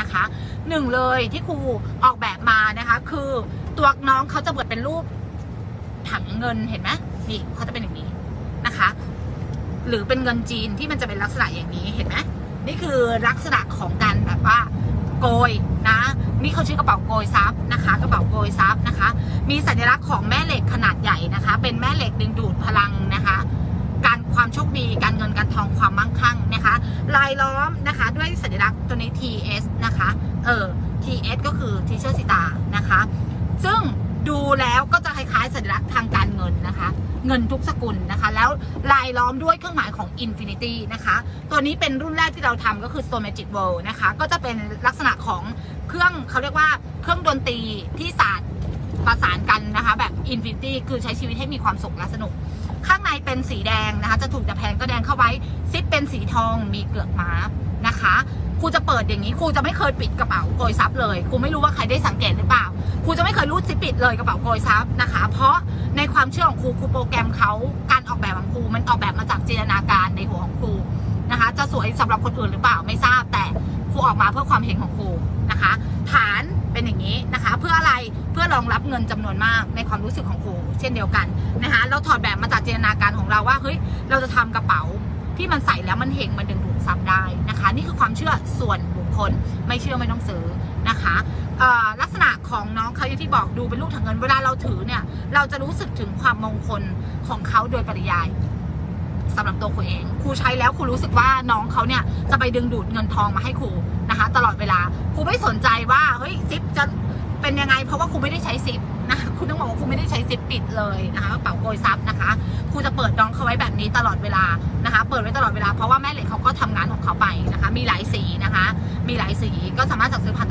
นะคะหนึ่งเลยที่ครูออกแบบมานะคะ คือตัวน้องเขาจะเปิดเป็นรูปถังเงินเห็นไหมนี่เขาจะเป็นอย่างนี้นะคะ หรือเป็นเงินจีนที่มันจะเป็นลักษณะอย่างนี้เห็นไหมนี่คือลักษณะของการแบบว่าโกยนะนี่เขาชื่อกระเป๋าโกยซับนะคะกระเป๋าโกยซับนะคะ มีสัญลักษณ์ของแม่เหล็กขนาดใหญ่นะคะ เป็นแม่เหล็กดึงดูดพลังนะคะ การความโชคดีการเงินการทองความมั่งคั่งนะคะ ลายล้อมน ด้วยสัญลักษณ์ตัวนี้ TS นะคะ เออ TS ก็คือ Teacher สิตานะคะ ซึ่งดูแล้วก็จะคล้ายๆสัญลักษณ์ทางการเงินนะคะ เงินทุกสกุลนะคะ แล้วลายล้อมด้วยเครื่องหมายของ Infinity นะคะ ตัวนี้เป็นรุ่นแรกที่เราทำก็คือ Stone Magic World นะคะ ก็จะเป็นลักษณะของเครื่องเขาเรียกว่าเครื่องดนตรีที่ศาสตร์ประสานกันนะคะ แบบ Infinity คือใช้ชีวิตให้มีความสุขและสนุกข้างในเป็นสีแดงนะคะ จะถูกจะแพงก็แดงเข้าไว้ ซิปเป็นสีทองมีเกลือกม้า นะคะครูจะเปิดอย่างนี้ครูจะไม่เคยปิดกระเป๋าโกยซับเลยครูไม่รู้ว่าใครได้สังเกตหรือเปล่าครูจะไม่เคยรูดซิปปิดเลยกระเป๋าโกยซับนะคะ เพราะในความเชื่อของครูครูโปรแกรมเขาการออกแบบของครูมันออกแบบมาจากจินตนาการในหัวของครูนะคะ จะสวยสำหรับคนอื่นหรือเปล่าไม่ทราบแต่ครูออกมาเพื่อความเห็นของครูนะคะ ฐานเป็นอย่างนี้นะคะ เพื่ออะไรเพื่อรองรับเงินจำนวนมากในความรู้สึกของครูเช่นเดียวกันนะคะเราถอดแบบมาจากจินตนาการของเราว่าเฮ้ยเราจะทำกระเป๋า ที่มันใส่แล้วมันเฮงมันดึงดูดซับได้นะคะ นี่คือความเชื่อส่วนบุคคลไม่เชื่อไม่ต้องซื้อนะคะลักษณะของน้องเขาอย่างที่บอกดูเป็นลูกถังเงินเวลาเราถือเนี่ย เราจะรู้สึกถึงความมงคลของเขาโดยปริยายสำหรับตัวครูเอง ครูใช้แล้วครูรู้สึกว่าน้องเขาเนี่ยจะไปดึงดูดเงินทองมาให้ครูนะคะ ตลอดเวลา ครูไม่สนใจว่าเฮ้ยซิปจะเป็นยังไง เพราะว่าครูไม่ได้ใช้ซิป คะคุณต้องครูไม่ได้ใช้ซิปปิดเลยนะคะกระเป๋าโกยซับนะคะครูจะเปิดน้องเขาไว้แบบนี้ตลอดเวลานะคะ เปิดไว้ตลอดเวลาเพราะว่าแม่เหล็กเขาก็ทำงานของเขาไปนะคะ มีหลายสีนะคะ มีหลายสีก็สามารถสั่งซื้อผ่าน